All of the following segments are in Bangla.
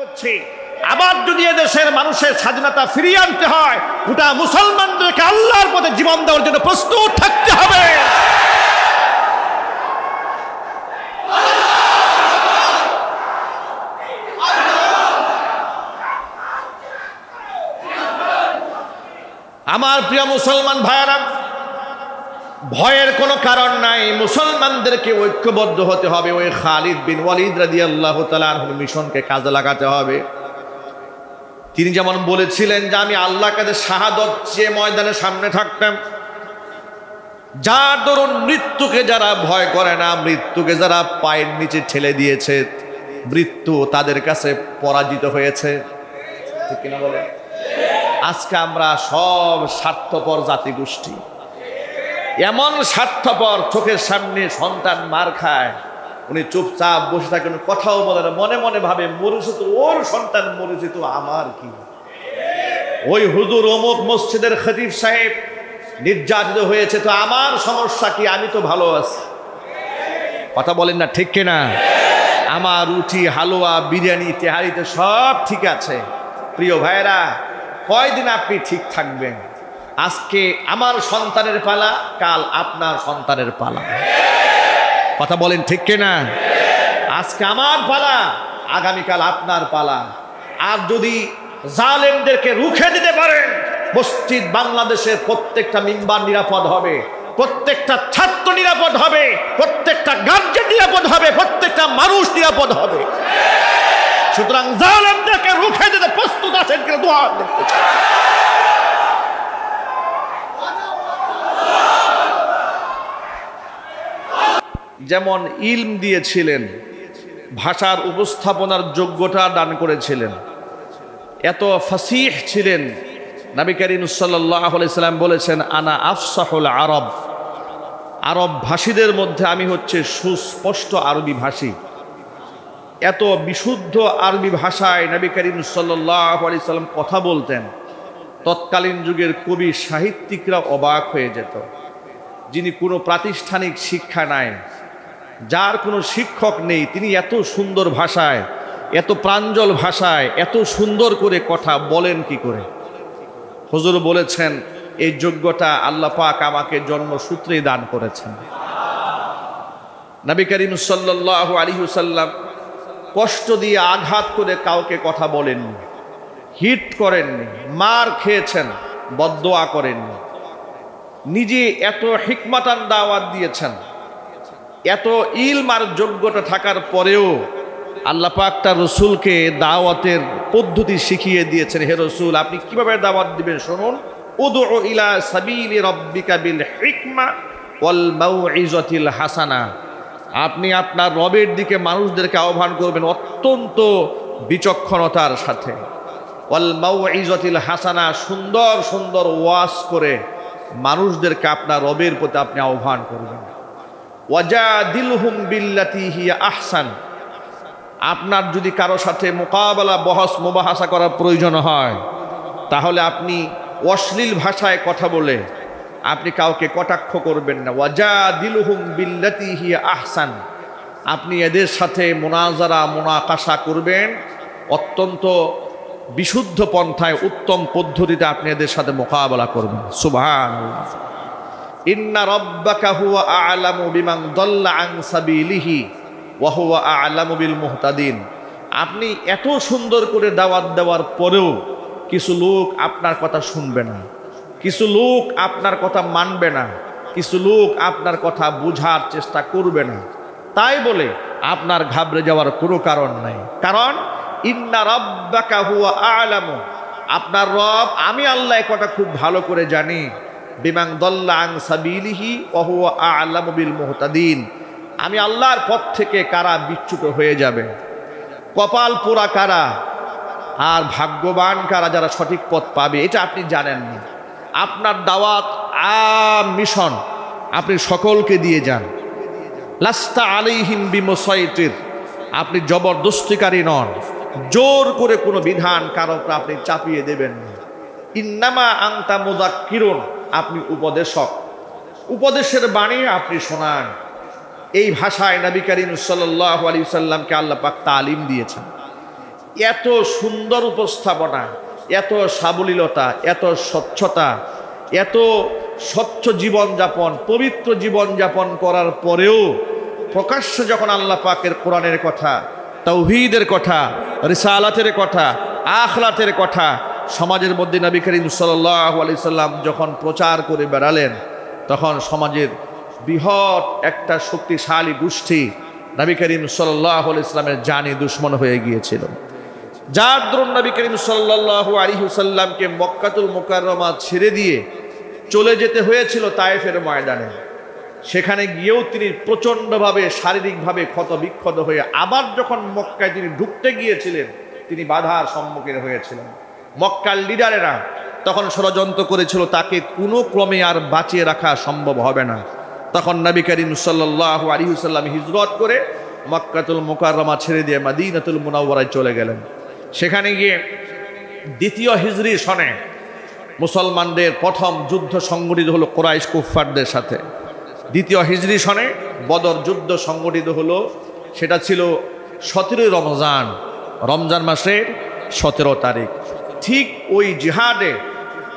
হচ্ছে, আবার যদি দেশের মানুষের স্বাধীনতা ফিরিয়ে আনতে হয়, গোটা মুসলমানদেরকে আল্লাহর পথে জীবন দেওয়ার জন্য প্রস্তুত থাকতে হবে। আমার প্রিয় মুসলমান ভাইয়ারা ভয়ের কোনো কারণ নাই। মুসলমানদেরকে ঐক্যবদ্ধ হতে হবে। ওই খালিদ বিন ওয়ালিদ রাদি আল্লাহ মিশনকে কাজে লাগাতে হবে। তিনি যেমন বলেছিলেন যে, আমি আল্লাহ কাছে শাহাদত চেয়ে ময়দানের সামনে থাকতাম। যার দরুন মৃত্যুকে যারা ভয় করে না, মৃত্যুকে যারা পায়ের নিচে ঠেলে দিয়েছে, মৃত্যু তাদের কাছে পরাজিত হয়েছে। আজকে আমরা সব স্বার্থপর জাতিগোষ্ঠী। এমন স্বার্থপর চোখের সামনে সন্তান মার খায়। উনি চুপচাপ বসে থাকেন কথাও বলে না, মনে মনে ভাবে মরেছে তো ওর সন্তান মরেছে তো আমার কি? ওই হুজুর অমুক মসজিদের খতিব সাহেব নির্যাতিত হয়েছে, তো আমার সমস্যা কি? আমি তো ভালো আছি। কথা বলেন না, ঠিক কিনা? আমার রুটি, হালুয়া, বিরিয়ানি, তেহারিতে সব ঠিক আছে। প্রিয় ভাইরা কয়দিন আপনি ঠিক থাকবেন? আজকে আমার সন্তানের পালা, কাল আপনার সন্তানের পালা। কথা বলেন ঠিক কিনা? আজকে আমার পালা, আগামীকাল আপনার পালা। আর যদি জালেমদেরকে রুখে দিতে পারেন, মসজিদ বাংলাদেশের প্রত্যেকটা মিম্বার নিরাপদ হবে, প্রত্যেকটা ছাত্র নিরাপদ হবে, প্রত্যেকটা গার্জেন নিরাপদ হবে, প্রত্যেকটা মানুষ নিরাপদ হবে। সুতরাং জালেমদেরকে রুখে দিতে প্রস্তুত আছেন কিনা যেমন ইলম দিয়েছিলেন, ভাষার উপস্থাপনার যোগ্যতা দান করেছিলেন। এত ফাসিহ ছিলেন। নবী করিম সাল্লাহ সাল্লাম বলেছেন, আনা আফসাহুল আরব। আরব ভাষীদের মধ্যে আমি হচ্ছে সুস্পষ্ট আরবি ভাষী। এত বিশুদ্ধ আরবি ভাষায় নবী করিম সাল্লাহ আলি সাল্লাম কথা বলতেন। তৎকালীন যুগের কবি সাহিত্যিকরা অবাক হয়ে যেত। যিনি কোনো প্রাতিষ্ঠানিক শিক্ষা নাই যার কোনো শিক্ষক নেই, তিনি এত সুন্দর ভাষায়, এত প্রাঞ্জল ভাষায়, এত সুন্দর করে কথা বলেন কি করে? হজুর বলেছেন, এই যোগ্যতা আল্লাহ পাক আমাকে জন্মসূত্রেই দান করেছেন। নবী করিম সাল্লাহ আলিহুসাল্লাম কষ্ট দিয়ে আঘাত করে কাউকে কথা বলেননি, হিট করেননি, মার খেয়েছেন বদোয়া করেননি। নিজে এত হিকমাতান দাওয়াত দিয়েছেন। এত ইলম আর যোগ্যতা থাকার পরেও আল্লাহ পাক তার রসুলকে দাওয়াতের পদ্ধতি শিখিয়ে দিয়েছেন। হে রসুল, আপনি কীভাবে দাওয়াত দিবেন শুনুন। ইলা সাবিলি হাসানা। আপনি আপনার রবের দিকে মানুষদেরকে আহ্বান করবেন অত্যন্ত বিচক্ষণতার সাথে। হাসানা, সুন্দর সুন্দর ওয়াজ করে মানুষদেরকে আপনার রবের প্রতি আপনি আহ্বান করবেন। ওয়াজা দিলহুম বিল্লাতি হিয়া আহসান। আপনার যদি কারও সাথে মোকাবেলা, বহস, মোবাহাসা করার প্রয়োজন হয়, তাহলে আপনি অশ্লীল ভাষায় কথা বলে আপনি কাউকে কটাক্ষ করবেন না। ওয়াজা দিলহুম বিল্লাতি হিয়া আহসান। আপনি এদের সাথে মোনাজারা, মোনাকাশা করবেন। অত্যন্ত বিশুদ্ধ পন্থায়, উত্তম পদ্ধতিতে আপনি এদের সাথে মোকাবেলা করবেন। সুবহান ইন্না রব্বাকা হুয়া আ'লামু বিমান দল্লা আন সাবিলিহি ওয়া হুয়া আ'লামু বিল মুহতাদিন। আপনি এত সুন্দর করে দাওয়াত দেওয়ার পরেও কিছু লোক আপনার কথা শুনবে না, কিছু লোক আপনার কথা মানবে না, কিছু লোক আপনার কথা বুঝার চেষ্টা করবে না। তাই বলে আপনার ঘাবড়ে যাওয়ার কোনো কারণ নাই। কারণ ইন্না রব্বাকা হুয়া আ'লামু, আপনার রব, আমি আল্লাহ কথা খুব ভালো করে জানি। বিমাং দল্লা আং সাবিলিহি ওহুয়া আ'লামু বিল মুহতাদিন। আমি আল্লাহর পথ থেকে কারা বিচ্যুত হয়ে যাবে? কপাল পোড়া কারা? আর ভাগ্যবান কারা যারা সঠিক পথ পাবে? এটা আপনি জানেন না। আপনার দাওয়াত আম মিশন। আপনি সকলকে দিয়ে যান। লাস্তা আলিহিম বিমসাইটির আপনি জবরদস্তিকারী নন। জোর করে কোনো বিধান কারও আপনি চাপিয়ে দেবেন না। ইন্নামা আংতা মুজাক্কিরুন আপনি উপদেশক উপদেশের বাণী আপনি শোনান। এই ভাষায় নবী করিম সাল্লাহ আলী সাল্লামকে আল্লাহ পাক তালিম দিয়েছেন। এত সুন্দর উপস্থাপনা, এত সাবলীলতা, এত স্বচ্ছতা, এত স্বচ্ছ জীবনযাপন, পবিত্র জীবনযাপন করার পরেও প্রকাশ্যে যখন আল্লাহ পাকের কোরআনের কথা, তৌহিদের কথা, রিসালাতের কথা, আখলাতের কথা সমাজের মধ্যে নবী করিম সাল্লাহ আলি সাল্লাম যখন প্রচার করে বেড়ালেন, তখন সমাজের বৃহৎ একটা শক্তিশালী গোষ্ঠী নবী করিম সাল্লাহ ইসলামের জানি দুশ্মন হয়ে গিয়েছিল। যার দরুন নবী করিম সাল্লাহ আলী হুসাল্লামকে মক্কাতুল মোকাররমা ছেড়ে দিয়ে চলে যেতে হয়েছিল তায়েফের ময়দানে। সেখানে গিয়েও তিনি প্রচণ্ডভাবে, শারীরিকভাবে ক্ষত বিক্ষত হয়ে আবার যখন মক্কায় তিনি ঢুকতে গিয়েছিলেন, তিনি বাধার সম্মুখীন হয়েছিলেন। মক্কার লিডারেরা তখন ষড়যন্ত্র করেছিল, তাকে কোনো ক্রমে আর বাঁচিয়ে রাখা সম্ভব হবে না। তখন নবী করিম সাল্লাহ আলিহুসাল্লাম হিজরত করে মক্কাতুল মোকাররমা ছেড়ে দিয়ে মাদিনাতুল মুনাওয়ারায় চলে গেলেন। সেখানে গিয়ে দ্বিতীয় হিজরি সনে মুসলমানদের প্রথম যুদ্ধ সংগঠিত হলো কোরাইশ কুফফারদের সাথে। দ্বিতীয় হিজরি সনে বদর যুদ্ধ সংগঠিত হলো, সেটা ছিল সতেরোই রমজান। রমজান মাসের সতেরো তারিখ। ঠিক ওই জিহাদে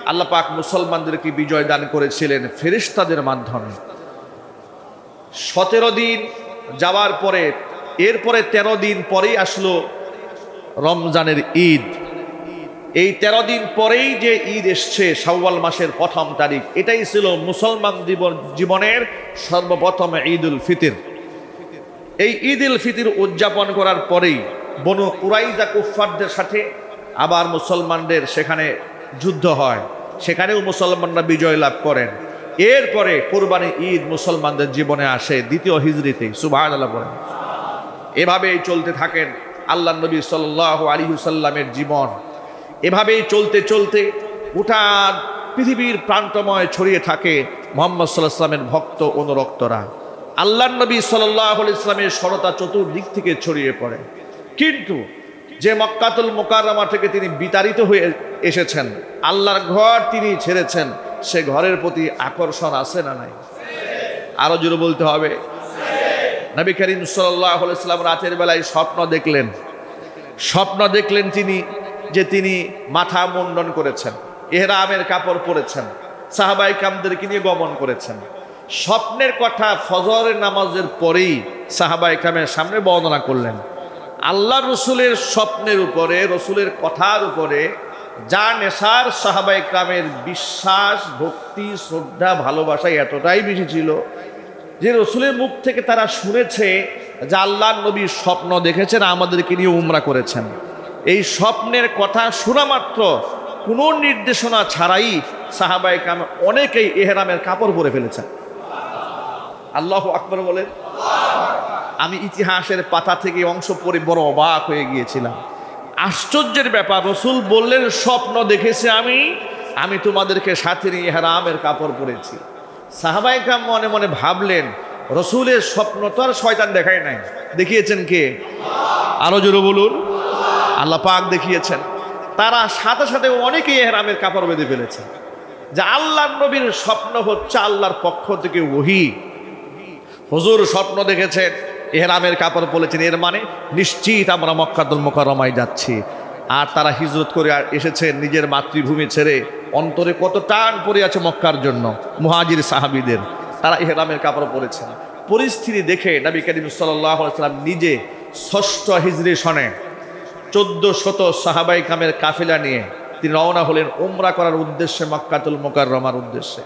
আল্লাহ পাক মুসলমানদেরকে বিজয় দান করেছিলেন ফেরিস্তাদের মাধ্যমে। সতেরো দিন যাওয়ার পরে, এরপরে ১৩ দিন পরেই আসলো রমজানের ঈদ। এই ১৩ দিন পরেই যে ঈদ এসছে, শাওয়াল মাসের প্রথম তারিখ, এটাই ছিল মুসলমান জীবন, জীবনের সর্বপ্রথম ঈদ উল ফিতির। এই ঈদ উল ফিতির উদযাপন করার পরেই বনু কুরাইজা কুফফারদের সাথে আবার মুসলমানদের সেখানে যুদ্ধ হয়। সেখানেও মুসলমানরা বিজয় লাভ করেন। এরপরে কোরবানি ঈদ মুসলমানদের জীবনে আসে, দ্বিতীয় হিজড়িতে সুবাহ আল্লাহ এভাবেই চলতে থাকেন আল্লাহ নবী সাল্লাহ আলী হুসাল্লামের জীবন। এভাবেই চলতে চলতে গোটা পৃথিবীর প্রান্তময় ছড়িয়ে থাকে মোহাম্মদ সাল্লাহ ইসলামের ভক্ত অনুরক্তরা। আল্লাহ নবী সাল্লাহ ইসলামের সরতা চতুর্দিক থেকে ছড়িয়ে পড়ে। কিন্তু যে মক্কাতুল মোকাররমা থেকে তিনি বিতাড়িত হয়ে এসেছেন, আল্লাহর ঘর তিনি ছেড়েছেন, সে ঘরের প্রতি আকর্ষণ আছে না নাই? আরও জোরে বলতে হবে। নবী করিম সাল্লাহ ইসলাম রাতের বেলায় স্বপ্ন দেখলেন। স্বপ্ন দেখলেন তিনি যে তিনি মাথা মুন্ডন করেছেন, এহরামের কাপড় পরেছেন, সাহাবাই কামদেরকে নিয়ে গমন করেছেন। স্বপ্নের কথা ফজরের নামাজের পরেই সাহাবাই কামের সামনে বর্ণনা করলেন। আল্লাহ রসুলের স্বপ্নের উপরে, রসুলের কথার উপরে যা নেশার সাহাবাই কামের বিশ্বাস, ভক্তি, শ্রদ্ধা, ভালোবাসা এতটাই বেশি ছিল যে রসুলের মুখ থেকে তারা শুনেছে যে আল্লাহ নবী স্বপ্ন দেখেছেন, আমাদেরকে নিয়ে উমরা করেছেন। এই স্বপ্নের কথা শোনা মাত্র কোনো নির্দেশনা ছাড়াই সাহাবাই কাম অনেকেই এহেরামের কাপড় পরে ফেলেছেন। আল্লাহ আকবর বলেন। আমি ইতিহাসের পাতা থেকে অংশ পড়ে বড় অবাক হয়ে গিয়েছিলাম। আশ্চর্যের ব্যাপার, রসুল বললেন, স্বপ্ন দেখেছি আমি আমি তোমাদেরকে সাথে নিয়ে হেরামের কাপড় পরেছি। সাহাবাইকাম মনে মনে ভাবলেন, রসুলের স্বপ্ন তো আর শয়তান দেখায় নাই। দেখিয়েছেন কে? আরও জোরে বলুন। আল্লাহ পাক দেখিয়েছেন। তারা সাথে সাথে অনেকেই এহরামের কাপড় বেঁধে ফেলেছে। যে আল্লাহ নবীর স্বপ্ন হচ্ছে আল্লাহর পক্ষ থেকে ওহি। হজুর স্বপ্ন দেখেছেন। এহরামের কাপড় বলেছেন এর মানে নিশ্চিত আমরা মক্কাতুল মোকারমায় যাচ্ছি। আর তারা হিজরত করে এসেছেন নিজের মাতৃভূমি ছেড়ে, অন্তরে কত টান পড়ে আছে মক্কার জন্য, মুহাজির সাহাবিদের। তারা এহরামের কাপড় পরেছেন। পরিস্থিতি দেখে নবী করিম সাল্লাম নিজে ষষ্ঠ হিজরি সনে চোদ্দ শত সাহাবাই কামের কাফিলা নিয়ে তিনি রওনা হলেন উমরা করার উদ্দেশ্যে মক্কাতুল মোকার রমার উদ্দেশ্যে।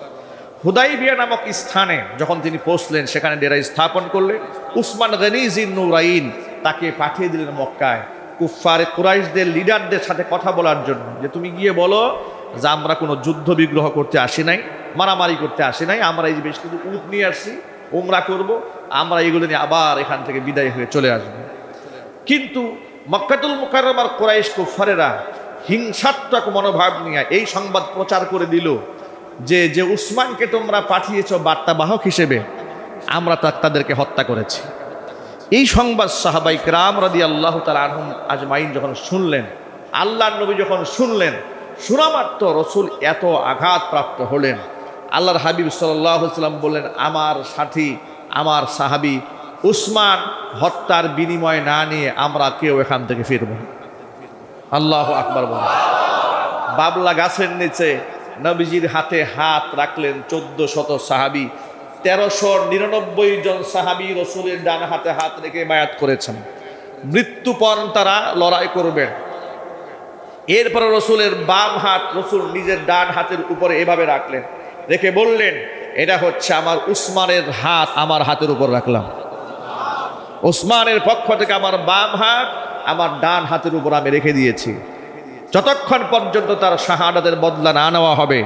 হুদাইবিয়া নামক স্থানে যখন তিনি পৌঁছলেন, সেখানে ডেরাই স্থাপন করলেন। উসমান গনিজিন নুরাইন তাকে পাঠিয়ে দিলেন মক্কায়। কুফারে কুরাইশদের লিডারদের সাথে কথা বলার জন্য। যে তুমি গিয়ে বলো যে, আমরা কোনো যুদ্ধ বিগ্রহ করতে আসি নাই, মারামারি করতে আসি নাই, আমরা এই বেশ কিছু উট নিয়ে আসছি, উমরা করব, আমরা এগুলো নিয়ে আবার এখান থেকে বিদায় হয়ে চলে আসব। কিন্তু মক্কাতুল মুকাররমার কোরাইশ কুফারেরা হিংসাত্মক মনোভাব নিয়ে এই সংবাদ প্রচার করে দিল। যে যে উসমানকে তোমরা পাঠিয়েছ বার্তাবাহক হিসেবে, আমরা তাদেরকে হত্যা করেছি। এই সংবাদ সাহাবাই রাম রাদি আল্লাহ তাল আহম আজমাইন যখন শুনলেন আল্লাহ নবী যখন শুনলেন শোনামাত্র রসুল এত আঘাতপ্রাপ্ত হলেন। আল্লাহর হাবিব সাল্লাম বললেন, আমার সাথী, আমার সাহাবি উসমান হত্যার বিনিময় না নিয়ে আমরা কেউ এখান থেকে ফিরব আল্লাহ আকবার বলে বাবলা গাছের নিচে নবীজির হাতে হাত রাখলেন চোদ্দ শত সাহাবি, তেরোশো নিরানব্বই জন সাহাবি রসুলের ডান হাতে হাত রেখে বায়াত করেছেন। মৃত্যুপণ তারা লড়াই করবেন এরপরে রসুলের বাম হাত রসুল নিজের ডান হাতের উপরে এভাবে রাখলেন, রেখে বললেন, এটা হচ্ছে আমার উসমানের হাত, আমার হাতের উপর রাখলাম। ওসমানের পক্ষ থেকে আমার বাম হাত, আমার ডান হাতের উপর আমি রেখে দিয়েছি। যতক্ষণ পর্যন্ত তার শাহাদাতের বদলা না নেওয়া হবে,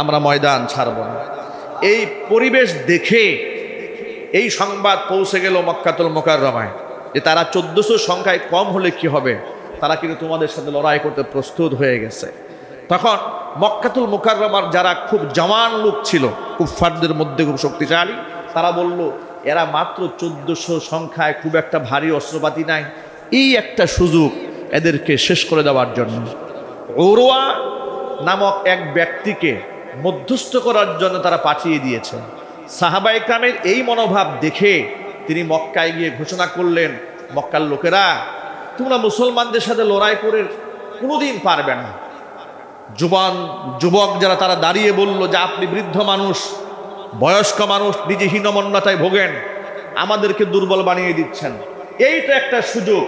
আমরা ময়দান ছাড়ব না। এই পরিবেশ দেখে এই সংবাদ পৌঁছে গেল মক্কাতুল মোকাররমায়, যে তারা চোদ্দশো সংখ্যায় কম হলে কি হবে? তারা কিন্তু তোমাদের সাথে লড়াই করতে প্রস্তুত হয়ে গেছে। তখন মক্কাতুল মোকাররমার যারা খুব জওয়ান লোক ছিল কুফফারদের মধ্যে খুব শক্তিশালী, তারা বলল, এরা মাত্র চোদ্দশো সংখ্যায় খুব একটা ভারী অস্ত্রপাতি নাই। এই একটা সুযোগ এদেরকে শেষ করে দেওয়ার জন্য। ওরোয়া নামক এক ব্যক্তিকে মধ্যস্থ করার জন্য তারা পাঠিয়ে দিয়েছেন। সাহাবা ইকরামের এই মনোভাব দেখে তিনি মক্কায় গিয়ে ঘোষণা করলেন, মক্কার লোকেরা, তোমরা মুসলমানদের সাথে লড়াই করে কোনোদিন পারবে না। যুবান, যুবক যারা, তারা দাঁড়িয়ে বলল যে, আপনি বৃদ্ধ মানুষ, বয়স্ক মানুষ নিজে হীনমন্যতায় ভোগেন, আমাদেরকে দুর্বল বানিয়ে দিচ্ছেন। এইটা একটা সুযোগ।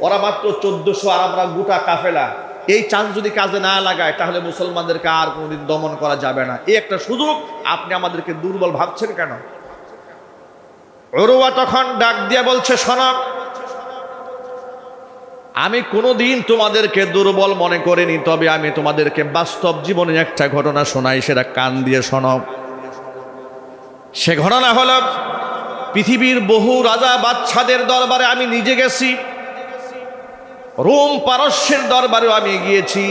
ওরা মাত্র চোদ্দশো আর আমরা গোটা কাফেলা এই চান্স যদি কাজে না লাগায়, তাহলে মুসলমানদেরকে আর কোনোদিন দমন করা যাবে না। এই একটা সুযোগ আপনি আমাদেরকে দুর্বল ভাবছেন কেন? অরুয়া তখন ডাক দিয়ে বলছে শোনক আমি কোনোদিন তোমাদেরকে দুর্বল মনে করিনি, তবে আমি তোমাদেরকে বাস্তব জীবনে একটা ঘটনা শোনাই, সেটা কান দিয়ে শোনাও সে ঘটনা হল, পৃথিবীর বহু রাজা বাচ্চাদের দরবারে আমি নিজে গেছি। রোম পারস্যের দরবারেও আমি গিয়েছি।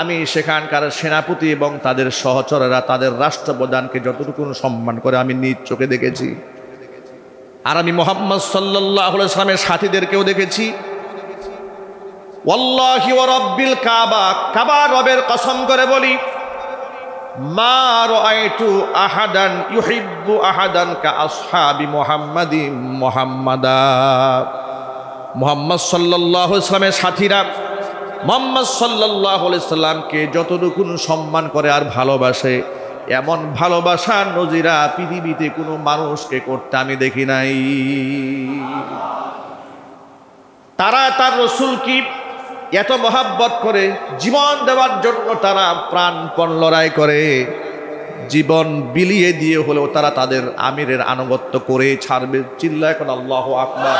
আমি সেখানকার সেনাপতি এবং তাদের সহচরেরা, তাদের রাষ্ট্রপ্রধানকে যতটুকু সম্মান করে আমি নিজ চোখে দেখেছি। আর আমি মোহাম্মদ সাল্লাহ ইসলামের সাথীদেরকেও দেখেছি। রাব্বিল কাবা কাবা রবের কসম করে বলি, মা আহাদান আহাদান কা আসহাবি মুহাম্মাদা। মুহাম্মদ আলাইহি ইসলামের সাথীরা, মোহাম্মদ সাল্লাল্লাহু আলাইহি সাল্লামকে যতটুকু সম্মান করে আর ভালোবাসে, এমন ভালোবাসার নজিরা পৃথিবীতে কোনো মানুষকে করতে আমি দেখি নাই। তারা তার রসুল কি এত মহাব্বত করে জীবন দেওয়ার জন্য তারা প্রাণপণ লড়াই করে, জীবন বিলিয়ে দিয়ে হলেও তারা তাদের আমিরের আনুগত্য করে ছাড়বে। চিল্লা এখন আল্লাহ আকবার।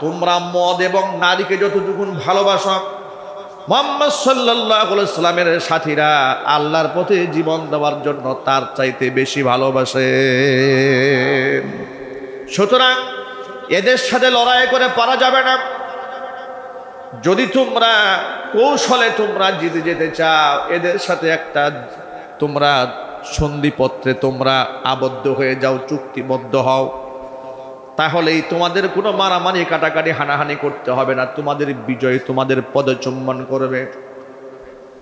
তোমরা মদ এবং নারীকে যতটুকুন ভালোবাসো, মোহাম্মদ সাল্লাহ সাল্লামের সাথীরা আল্লাহর পথে জীবন দেওয়ার জন্য তার চাইতে বেশি ভালোবাসে। সুতরাং এদের সাথে লড়াই করে পারা যাবে না। যদি তোমরা কৌশলে তোমরা জিতে যেতে চাও, এদের সাথে একটা তোমরা সন্ধিপত্রে তোমরা আবদ্ধ হয়ে যাও, চুক্তিবদ্ধ হও। তাহলেই তোমাদের কোনো মারামারি, কাটাকাটি, হানাহানি করতে হবে না। তোমাদের বিজয় তোমাদের পদচুম্বন করবে।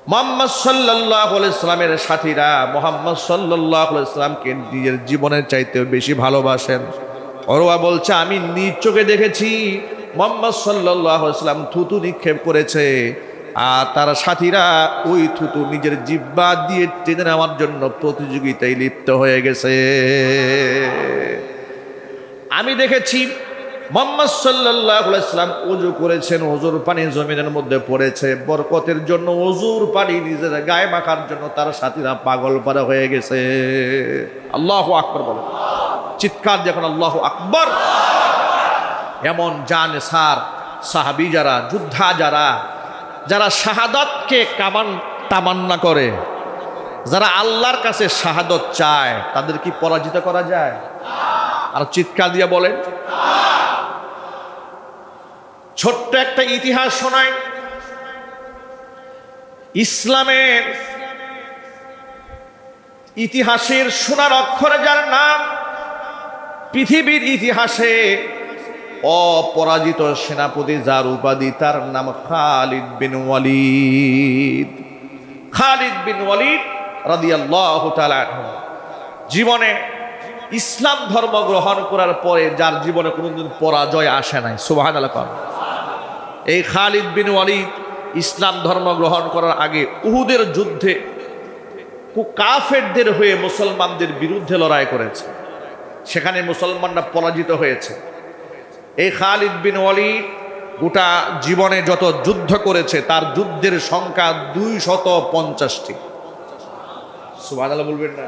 মোহাম্মদ সাল্লাহ ইসলামের সাথীরা, মোহাম্মদ সাল্লাহ ইসলামকে নিজের জীবনের চাইতে বেশি ভালোবাসেন। অরোয়া বলছে, আমি নিজ চোখে দেখেছি, মোহাম্মদ সাল্লাহ ইসলাম থুতু নিক্ষেপ করেছে। আর তার সাথীরা ওই থুতু নিজের জিব্বা দিয়ে টেনে নেওয়ার জন্য প্রতিযোগিতায় লিপ্ত হয়ে গেছে। আমি দেখেছি মোহাম্মদ সাল্লাহ ইসলাম অজু করেছেন অজুর পানি জমিনের মধ্যে পড়েছে। বরকতের জন্য অজুর পানি নিজের গায়ে মাখার জন্য তার সাথীরা পাগল পারা হয়ে গেছে। আল্লাহ আকবর বলে। চিৎকার যখন আল্লাহ আকবর। এমন জান সার সাহাবি যারা, যোদ্ধা যারা যারা শাহাদতকে কামান, তামান্না করে, যারা আল্লাহর কাছে শাহাদত চায়, তাদের কি পরাজিত করা যায়? আর চিৎকার দিয়ে বলেন, ছোট্ট একটা ইতিহাস শোনায় ইসলামের ইতিহাসের সোনার অক্ষরে যার নাম, পৃথিবীর ইতিহাসে অপরাজিত সেনাপতি যার উপাধি তার নাম খালিদ বিন ওয়ালিদ। খালিদ বিন ওয়ালিদ রাদিয়াল্লাহু তাআলা জীবনে ইসলাম ধর্ম গ্রহণ করার পরে যার জীবনে কোনোদিন পরাজয় আসে নাই, সুবহানাল্লাহ এই খালিদ বিন ওয়ালিদ ইসলাম ধর্ম গ্রহণ করার আগে উহুদের যুদ্ধে কাফেরদের হয়ে মুসলমানদের বিরুদ্ধে লড়াই করেছে। সেখানে মুসলমানরা পরাজিত হয়েছে। এই খালিদ বিন ওয়ালিদ গোটা জীবনে যত যুদ্ধ করেছে, তার যুদ্ধের সংখ্যা দুই শত পঞ্চাশটি। সুবাহ বলবেন না?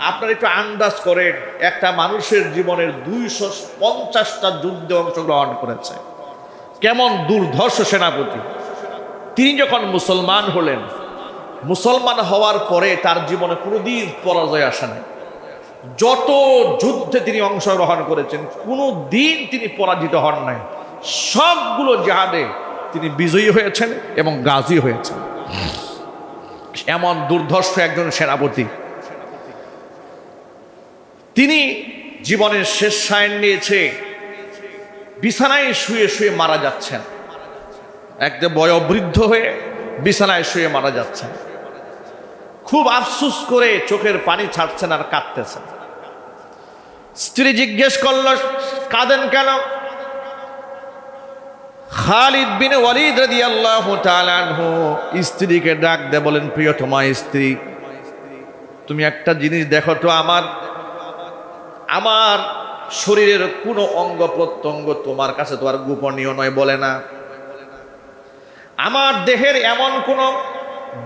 আপনারা একটু আন্দাজ করেন, একটা মানুষের জীবনের দুইশো পঞ্চাশটা যুদ্ধে অংশগ্রহণ করেছে। কেমন দুর্ধর্ষ সেনাপতি। তিনি যখন মুসলমান হলেন, মুসলমান হওয়ার পরে তার জীবনে কোনোদিন পরাজয় আসে নাই। যত যুদ্ধে তিনি অংশগ্রহণ করেছেন কোনো দিন তিনি পরাজিত হন নাই। সবগুলো জাহাদে তিনি বিজয়ী হয়েছেন এবং গাজী হয়েছেন। এমন দুর্ধর্ষ একজন সেনাপতি তিনি জীবনের শেষ সায়ন নিয়েছে, বিছানায় শুয়ে শুয়ে মারা যাচ্ছেন। একদম বয়োবৃদ্ধ হয়ে বিছানায় শুয়ে মারা যাচ্ছেন। খুব আফসুস করে চোখের পানি ছাড়ছেন আর কাঁদতেছেন। স্ত্রী জিজ্ঞেস করল, কাঁদেন কেন? খালিদ বিন ওয়ালিদ তাআলা আনহু স্ত্রীকে ডাক দে বলেন, প্রিয়তমা স্ত্রী, তুমি একটা জিনিস দেখো তো আমার আমার শরীরের কোনো অঙ্গ প্রত্যঙ্গ তোমার কাছে তো আর গোপনীয় নয়, বলে না। আমার দেহের এমন কোনো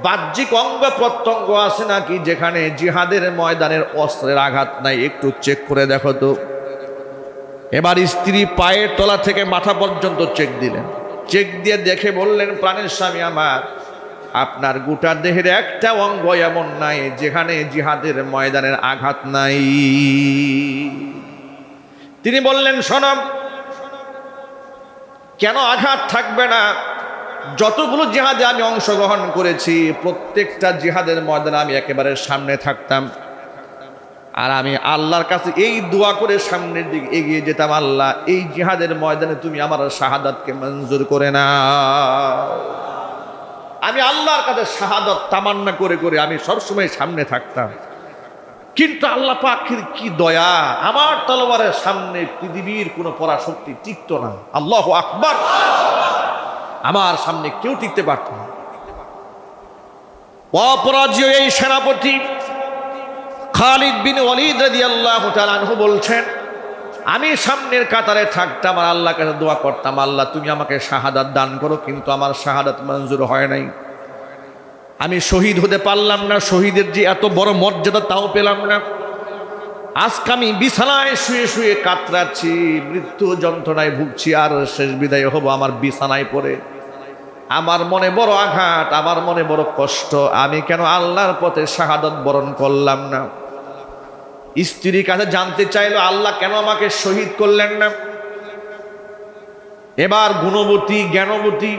বাহ্যিক অঙ্গ প্রত্যঙ্গ আছে নাকি যেখানে জিহাদের ময়দানের অস্ত্রের আঘাত নাই? একটু চেক করে দেখো তো। এবার স্ত্রী পায়ের তলা থেকে মাথা পর্যন্ত চেক দিলেন। চেক দিয়ে দেখে বললেন, প্রাণের স্বামী আমার আপনার গোটা দেহের একটা অঙ্গ এমন নাই, যেখানে জিহাদের ময়দানের আঘাত নাই। তিনি বললেন সনম কেন আঘাত থাকবে না? যতগুলো জিহাদে আমি অংশগ্রহণ করেছি, প্রত্যেকটা জিহাদের ময়দানে আমি একেবারে সামনে থাকতাম। আর আমি আল্লাহর কাছে এই দোয়া করে সামনের দিকে এগিয়ে যেতাম, আল্লাহ, এই জিহাদের ময়দানে তুমি আমার শাহাদাতকে মঞ্জুর করে না আমি আল্লাহর কাছে শাহাদত তামান্না করে করে আমি সবসময় সামনে থাকতাম। কিন্তু আল্লাহ পাখির কি দয়া, আমার তলোয়ারের সামনে পৃথিবীর কোনো পরাশক্তি টিকত না। আল্লাহ আকবার। আমার সামনে কেউ টিকতে পারত না। অপরাজয় এই সেনাপতি খালিদ বিন রাদিয়াল্লাহু তাআলা আনহু বলছেন আমি সামনের কাতারে থাকতাম আর আল্লাহর কাছে দোয়া করতাম, আল্লাহ, তুমি আমাকে শাহাদাত দান করো, কিন্তু আমার শাহাদাত মঞ্জুর হয় নাই। আমি শহীদ হতে পারলাম না, শহীদের যে এত বড় মর্যাদা তাও পেলাম না। আজকে আমি বিছানায় শুয়ে শুয়ে কাতরাচ্ছি, মৃত্যু যন্ত্রণায় ভুগছি, আর শেষ বিদায় হব আমার বিছানায় পড়ে। আমার মনে বড় আঘাত, আমার মনে বড় কষ্ট, আমি কেন আল্লাহর পথে শাহাদত বরণ করলাম না? স্ত্রীর কাছে জানতে চাইলো, আল্লাহ কেন আমাকে শহীদ করলেন না? এবার গুণবতী, জ্ঞানবতী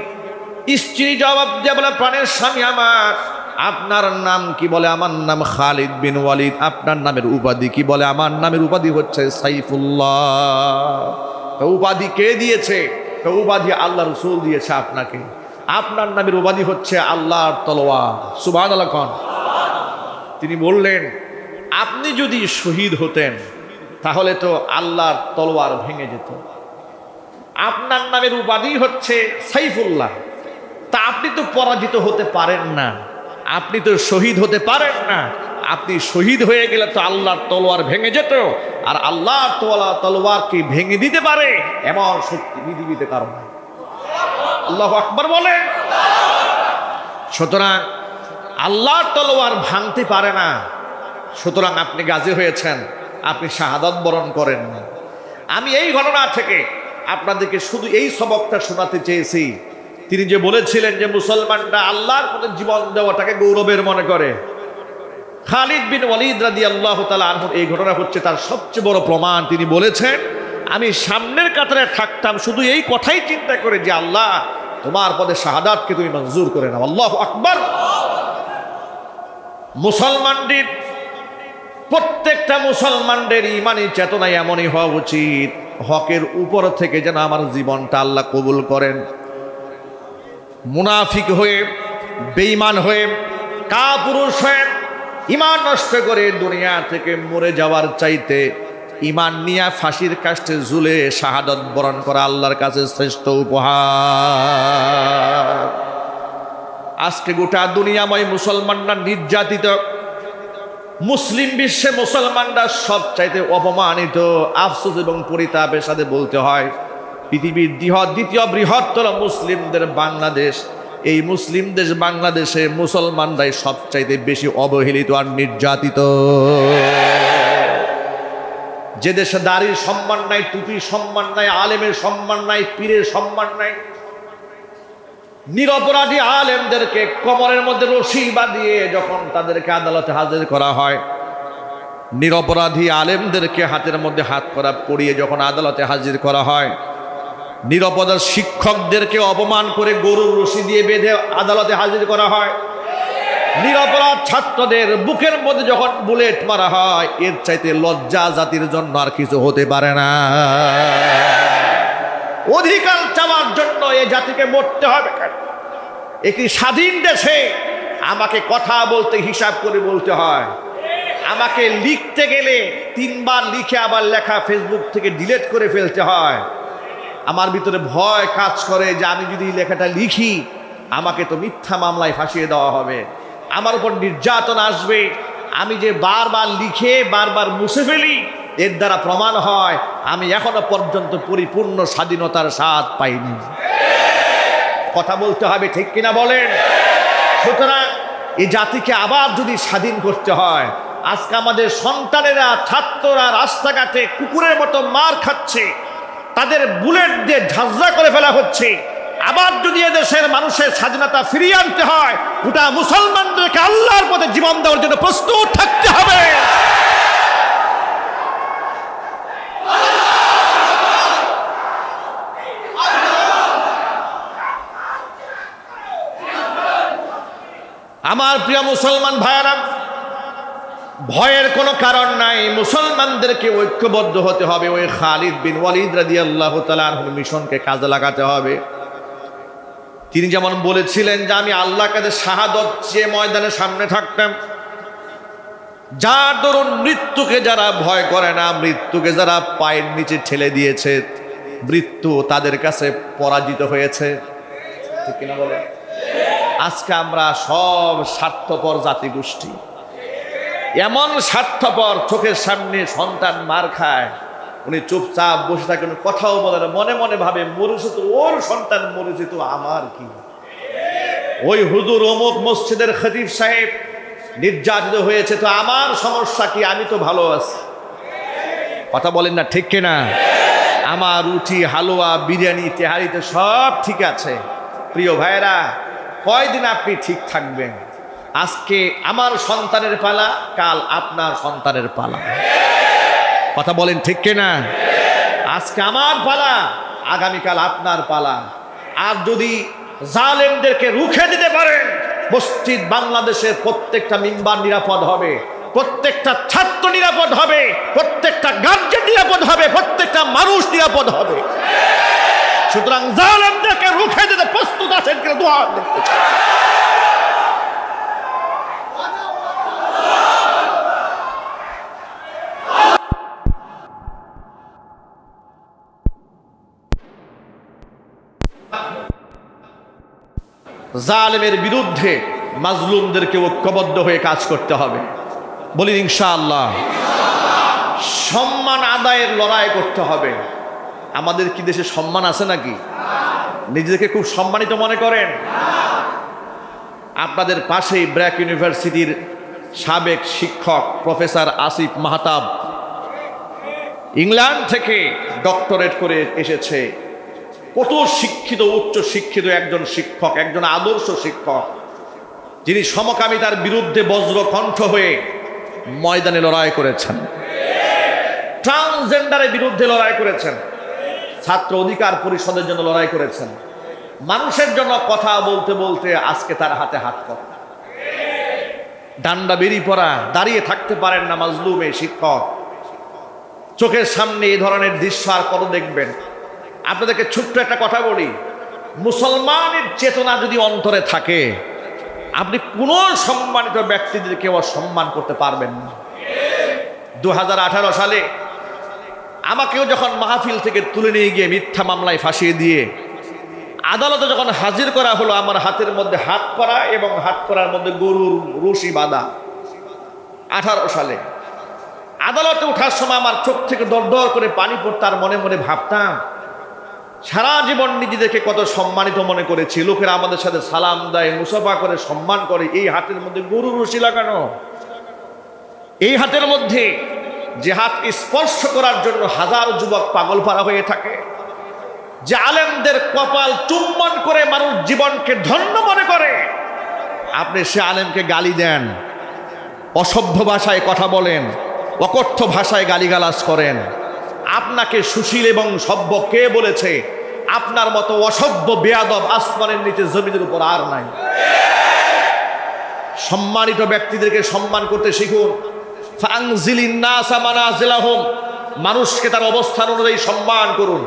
স্ত্রী জবাব দিয়ে বলে, প্রাণের স্বামী আমার, আপনার নাম কি বলে? আমার নাম খালিদ বিন ওয়ালিদ, আপনার নামের উপাধি কি বলে? আমার নামের উপাধি হচ্ছে সাইফুল্লাহ। উপাধি কে দিয়েছে? উপাধি আল্লাহ রসুল দিয়েছে আপনাকে। আপনার নামের উপাধি হচ্ছে আল্লাহর তলোয়া সুবাহ আল্লাহ তিনি বললেন আপনি যদি শহীদ হতেন, তাহলে তো আল্লাহর তলোয়ার ভেঙে যেত। আপনার নামের উপাধি হচ্ছে সাইফুল্লাহ। তা আপনি তো পরাজিত হতে পারেন না। আপনি তো শহীদ হতে পারেন না। আপনি শহীদ হয়ে গেলে তো আল্লাহর তলোয়ার ভেঙে যেত। আর আল্লাহর তোলা তলোয়ার কি ভেঙে দিতে পারে? এমন শক্তি পৃথিবীতে কারণ। আল্লাহ আকবর বলেন। সুতরাং আল্লাহর তলোয়ার ভাঙতে পারে না। সুতরাং আপনি গাজী হয়েছেন, আপনি শাহাদত বরণ করেন না আমি এই ঘটনা থেকে আপনাদেরকে শুধু এই সবকটা শোনাতে চেয়েছি। তিনি যে বলেছিলেন যে মুসলমানরা আল্লাহর পথে জীবন দেওয়াটাকে গৌরবের মনে করে। খালিদ বিন ওয়ালিদ রাদি আল্লাহ তালা এই ঘটনা হচ্ছে তার সবচেয়ে বড় প্রমাণ। তিনি বলেছেন, আমি সামনের কাতারে থাকতাম, শুধু এই কথাই চিন্তা করে যে আল্লাহ, তোমার পদে শাহাদাতকে তুমি মঞ্জুর করে নাও। আল্লাহ আকবর! মুসলমানদের প্রত্যেকটা মুসলমানদের ইমানি চেতনা এমনই হওয়া উচিত। হকের উপর থেকে যেন আমার জীবনটা আল্লাহ কবুল করেন। মুনাফিক হয়ে, বেঈমান হয়ে, কাপুরুষ হয়ে ইমান নষ্ট করে দুনিয়া থেকে মরে যাওয়ার চাইতে ইমান নিয়া ফাঁসির কাষ্টে ঝুলে শাহাদত বরণ করা আল্লাহর কাছে শ্রেষ্ঠ উপহার। আজকে গোটা দুনিয়াময় মুসলমানরা নির্যাতিত মুসলিম বিশ্বে মুসলমানরা সবচাইতে অপমানিত, আফসোস এবং পরিতাপের সাথে বলতে হয়, পৃথিবীর দ্বিতীয় বৃহত্তর মুসলিমদের বাংলাদেশ। এই মুসলিম দেশ বাংলাদেশে মুসলমানরাই সবচাইতে বেশি অবহেলিত আর নির্যাতিত। যে দেশে দাড়ির সম্মান নাই, টুপির সম্মান নাই, আলেমের সম্মান নাই, পীরের সম্মান নাই নিরপরাধী আলেমদেরকে কমরের মধ্যে রশি বাঁধিয়ে যখন তাদেরকে আদালতে হাজির করা হয়, নিরপরাধী আলেমদেরকে হাতের মধ্যে হাত করা পড়িয়ে যখন আদালতে হাজির করা হয়, নিরপরাধ শিক্ষকদেরকে অপমান করে গরুর রশি দিয়ে বেঁধে আদালতে হাজির করা হয়, নিরপরাধ ছাত্রদের বুকের মধ্যে যখন বুলেট মারা হয়, এর চাইতে লজ্জা জাতির জন্য আর কিছু হতে পারে না। অধিকার চাওয়ার জন্য এ জাতিকে মরতে হবে কেন? একটি স্বাধীন দেশে আমাকে কথা বলতে, হিসাব করে বলতে হয়? আমাকে লিখতে গেলে তিনবার লিখে আবার লেখা ফেসবুক থেকে ডিলিট করে ফেলতে হয়। আমার ভিতরে ভয় কাজ করে যে আমি যদি লেখাটা লিখি, আমাকে তো মিথ্যা মামলায় ফাঁসিয়ে দেওয়া হবে। আমার উপর নির্যাতন আসবে। আমি যে বারবার লিখে, বারবার মুছে ফেলি, এর দ্বারা প্রমাণ হয় আমি এখনও পর্যন্ত পরিপূর্ণ স্বাধীনতার স্বাদ পাইনি। কথা বলতে হবে ঠিক কিনা বলেন? সুতরাং এই জাতিকে আবার যদি স্বাধীন করতে হয়, আজকে আমাদের সন্তানেরা, ছাত্ররা রাস্তাঘাটে কুকুরের মতো মার খাচ্ছে, তাদের বুলেট দিয়ে ঝাঁঝরা করে ফেলা হচ্ছে, আবার যদি এদেশের মানুষের স্বাধীনতা ফিরিয়ে আনতে হয়, গোটা মুসলমানদেরকে আল্লাহর পথে জীবন দেওয়ার জন্য প্রস্তুত থাকতে হবে। আমার প্রিয় মুসলমান ভাইয়ারা, ভয়ের কোনো কারণ নাই। মুসলমানদেরকে ঐক্যবদ্ধ হতে হবে। ওই খালিদ বিন ওয়ালিদ রাদি আল্লাহ তালাহুর মিশনকে কাজে লাগাতে হবে। তিনি যেমন বলেছিলেন যে, আমি আল্লাহ কাছে শাহাদত চেয়ে ময়দানের সামনে থাকতাম। যার দরুন মৃত্যুকে যারা ভয় করে না, মৃত্যুকে যারা পায়ের নিচে ঠেলে দিয়েছে, মৃত্যু তাদের কাছে পরাজিত হয়েছে। ঠিক কিনা বলে আজকে আমরা সব স্বার্থপর জাতিগোষ্ঠী। এমন স্বার্থপর চোখের সামনে সন্তান মার খায়, উনি চুপচাপ বসে থাকেন, কথাও বলে না, মনে মনে ভাবে মরেছে তো ওর সন্তান মরেছে তো আমার কি? ওই হুজুর অমুক মসজিদের খতিব সাহেব নির্যাতিত হয়েছে, তো আমার সমস্যা কি? আমি তো ভালো আছি। কথা বলেন না, ঠিক কিনা? আমার রুটি, হালুয়া, বিরিয়ানি, তেহারিতে সব ঠিক আছে। প্রিয় ভাইরা কয়দিন আপনি ঠিক থাকবেন? আজকে আমার সন্তানের পালা, কাল আপনার সন্তানের পালা। কথা বলেন ঠিক কিনা? আজকে আমার পালা, আগামীকাল আপনার পালা। আর যদি জালেমদেরকে রুখে দিতে পারেন, মসজিদ বাংলাদেশের প্রত্যেকটা মিম্বার নিরাপদ হবে, প্রত্যেকটা ছাত্র নিরাপদ হবে, প্রত্যেকটা গার্জেন নিরাপদ হবে, প্রত্যেকটা মানুষ নিরাপদ হবে। সুতরাং জালেমদেরকে রুখে দিতে প্রস্তুত আছেন কিনা দোয়া জালেমের বিরুদ্ধে মাজলুমদেরকে ঐক্যবদ্ধ হয়ে কাজ করতে হবে। বলি ইনশাআল্লাহ। সম্মান আদায়ের লড়াই করতে হবে। আমাদের কি দেশে সম্মান আছে নাকি? নিজেকে খুব সম্মানিত মনে করেন। আপনাদের পাশেই ব্র্যাক ইউনিভার্সিটির সাবেক শিক্ষক প্রফেসর আসিফ মাহতাব ইংল্যান্ড থেকে ডক্টরেট করে এসেছে। কত শিক্ষিত, উচ্চ শিক্ষিত একজন শিক্ষক, একজন আদর্শ শিক্ষক, যিনি সমকামিতার বিরুদ্ধে বজ্র কণ্ঠ হয়ে ময়দানে লড়াই করেছেন। ট্রান্সজেন্ডারের বিরুদ্ধে লড়াই করেছেন। ছাত্র অধিকার পরিষদের জন্য লড়াই করেছেন। মানুষের জন্য কথা বলতে বলতে আজকে তার হাতে হাত কর ডান্ডা বেরিয়ে পড়া দাঁড়িয়ে থাকতে পারেন না মাজলুমে শিক্ষক। চোখের সামনে এই ধরনের দৃশ্য আর কত দেখবেন? আপনাদেরকে ছোট্ট একটা কথা বলি, মুসলমানের চেতনা যদি অন্তরে থাকে, আপনি কোনো সম্মানিত ব্যক্তিদেরকে অসম্মান করতে পারবেন না। দু হাজার আঠারো সালে আমাকেও যখন মাহফিল থেকে তুলে নিয়ে গিয়ে মিথ্যা মামলায় ফাঁসিয়ে দিয়ে আদালতে যখন হাজির করা হলো, আমার হাতের মধ্যে হাত করা এবং হাত করার মধ্যে গরুর রশি বাঁধা। আঠারো সালে। আদালতে ওঠার সময় আমার চোখ থেকে দর দর করে পানি পড়তে আর মনে মনে ভাবতাম, সারা জীবন নিজেদেরকে কত সম্মানিত মনে করেছি। লোকেরা আমাদের সাথে সালাম দেয়, মুসাফা করে, সম্মান করে, এই হাতের মধ্যে গরু রশি লাগানো। এই হাতের মধ্যে যে হাতকে স্পর্শ করার জন্য হাজার যুবক পাগল পারা হয়ে থাকে। যে আলেমদের কপাল চুম্বন করে মানুষ জীবনকে ধন্য মনে করে। আপনি সে আলেমকে গালি দেন, অসভ্য ভাষায় কথা বলেন, অকথ্য ভাষায় গালিগালাজ করেন। আপনাকে সুশীল এবং সভ্য কে বলেছে? আপনার মতো অসভ্য, বেয়াদব আসমানের নিচে জমিনের উপর আর নাই। সম্মানিত ব্যক্তিদেরকে সম্মান করতে শিখুন। ফাংজিলিন নাসা মানাজিলাহুম। মানুষকে তার অবস্থান অনুযায়ী সম্মান করুন।